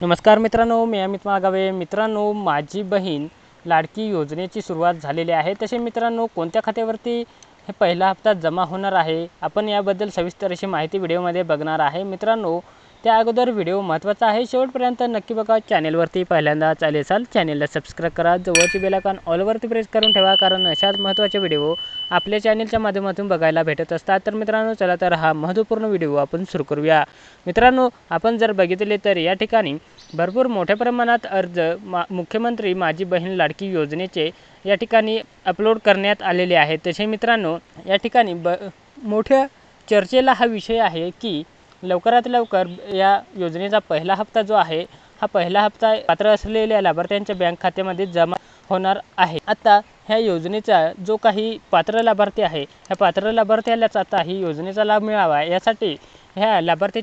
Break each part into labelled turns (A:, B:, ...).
A: नमस्कार मित्रांनो मी अमित मागावे. मित्रांनो माझी बहीण लाडकी योजनेची सुरुवात झालेली आहे. तसे मित्रांनो कोणत्या खात्यावरती हे पहिला हप्ता जमा होणार आहे? आपण याबद्दल सविस्तर अशी माहिती व्हिडिओमध्ये बघणार आहे. मित्रांनो त्या अगोदर व्हिडिओ महत्त्वाचा आहे. शेवटपर्यंत नक्की बघा चॅनेलवरती पहिल्यांदा आले असाल चॅनेलला सबस्क्राईब करा. जवळची बेलायकॉन ऑलवरती प्रेस करून ठेवा कारण अशाच महत्त्वाचे व्हिडिओ आपल्या चॅनेलच्या माध्यमातून बघायला भेटत असतात. तर मित्रांनो चला तर हा महत्त्वपूर्ण व्हिडिओ आपण सुरू करूया. मित्रांनो आपण जर बघितले तर या ठिकाणी भरपूर मोठ्या प्रमाणात अर्ज मा मुख्यमंत्री माझी बहीण लाडकी योजनेचे या ठिकाणी अपलोड करण्यात आलेले आहेत. तसे मित्रांनो या ठिकाणी ब मोठ्या चर्चेला हा विषय आहे की लवकरात लवकर या योजनेचा पहिला हप्ता जो आहे हा पहिला हप्ता पात्र असलेल्या लाभार्थ्यांच्या बँक खात्यामध्ये जमा होणार आहे. आता ह्या योजनेचा जो काही पात्र लाभार्थी आहे ह्या पात्र लाभार्थ्यालाच आता ही योजनेचा लाभ मिळावा यासाठी ह्या लाभार्थी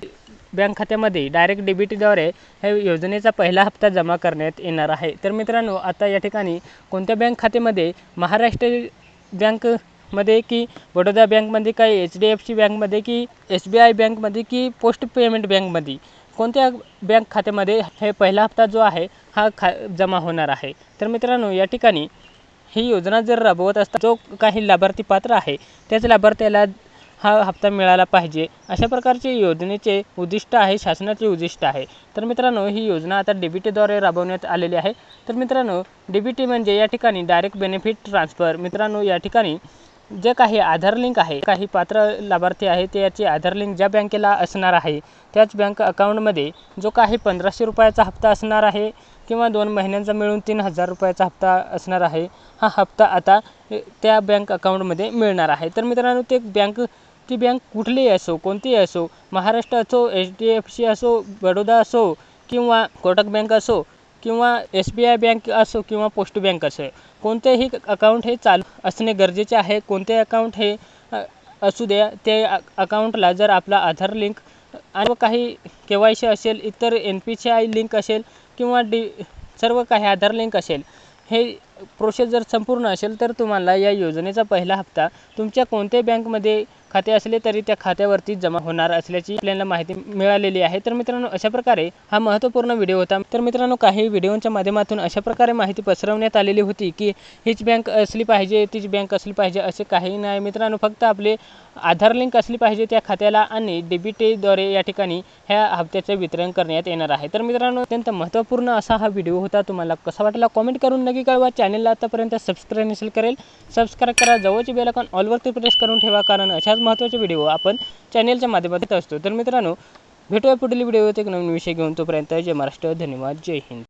A: बँक खात्यामध्ये डायरेक्ट डेबिटद्वारे ह्या योजनेचा पहिला हप्ता जमा करण्यात येणार आहे. तर मित्रांनो आता या ठिकाणी कोणत्या बँक खात्यामध्ये महाराष्ट्र बँक मध्ये की बडोदा बँकमध्ये काही एच डी एफ सी बँकमध्ये की एस बी आय बँकमध्ये की पोस्ट पेमेंट बँकमध्ये कोणत्या बँक खात्यामध्ये हे पहिला हप्ता जो आहे हा खा जमा होणार आहे? तर मित्रांनो या ठिकाणी ही योजना जर राबवत असता जो काही लाभार्थी पात्र आहे त्याच लाभार्थ्याला हा हप्ता मिळाला पाहिजे. अशा प्रकारचे योजनेचे उद्दिष्ट आहे शासनाचे उद्दिष्ट आहे. तर मित्रांनो ही योजना आता डी बी टीद्वारे राबवण्यात आलेली आहे. तर मित्रांनो डी बी टी म्हणजे या ठिकाणी डायरेक्ट बेनिफिट ट्रान्सफर मित्रांनो या ठिकाणी जे काही आधार लिंक आहे काही पात्र लाभार्थी आहे ते याची आधार लिंक ज्या बँकेला असणार आहे त्याच बँक अकाउंटमध्ये जो काही पंधराशे रुपयाचा हप्ता असणार आहे किंवा दोन महिन्यांचा मिळून तीन हजार रुपयाचा हप्ता असणार आहे हा हप्ता आता त्या बँक अकाउंटमध्ये मिळणार आहे. तर मित्रांनो ते बँक ती बँक कुठलीही असो कोणतीही असो महाराष्ट्र असो एच डी एफ सी असो बडोदा असो किंवा कोटक बँक असो किंवा एस बी आय बँक असो किंवा पोस्ट बँक असो कोणतेही अकाउंट हे चालू असणे गरजेचे आहे. कोणते अकाउंट हे असू द्या ते अकाउंटला जर आपला आधार लिंक आणि काही के वाय सी असेल इतर N P C I link असेल किंवा डी सर्व काही आधार लिंक असेल हे प्रोसेस जर संपूर्ण असेल तर तुम्हाला या योजनेचा पहिला हप्ता तुमच्या कोणत्याही बँकमध्ये खाते असले तरी त्या खात्यावरती जमा होणार असल्याची आपल्याला माहिती मिळालेली आहे. तर मित्रांनो अशा प्रकारे हा महत्त्वपूर्ण व्हिडिओ होता. तर मित्रांनो काही व्हिडिओच्या माध्यमातून अशा प्रकारे माहिती पसरवण्यात आलेली होती की हीच बँक असली पाहिजे तीच बँक असली पाहिजे असे काही नाही. मित्रांनो फक्त आपले आधार लिंक असली पाहिजे त्या खात्याला आणि डेबिटेद्वारे या ठिकाणी ह्या हप्त्याचे वितरण करण्यात येणार आहे. तर मित्रांनो अत्यंत महत्त्वपूर्ण असा हा व्हिडिओ होता. तुम्हाला कसा वाटला कॉमेंट करून नक्की कळवा. चॅनलला आतापर्यंत सबस्क्राईब नसेल करेल सबस्क्राईब करा. जवळची बेलाकॉन ऑलवरती प्रेस करून ठेवा कारण अशा अशाच महत्त्वाचे व्हिडिओ आपण चॅनेलच्या माध्यमात असतो. तर मित्रांनो भेटूया पुढील व्हिडिओत एक नवीन विषय घेऊन. तोपर्यंत जय महाराष्ट्र धन्यवाद जय हिंद.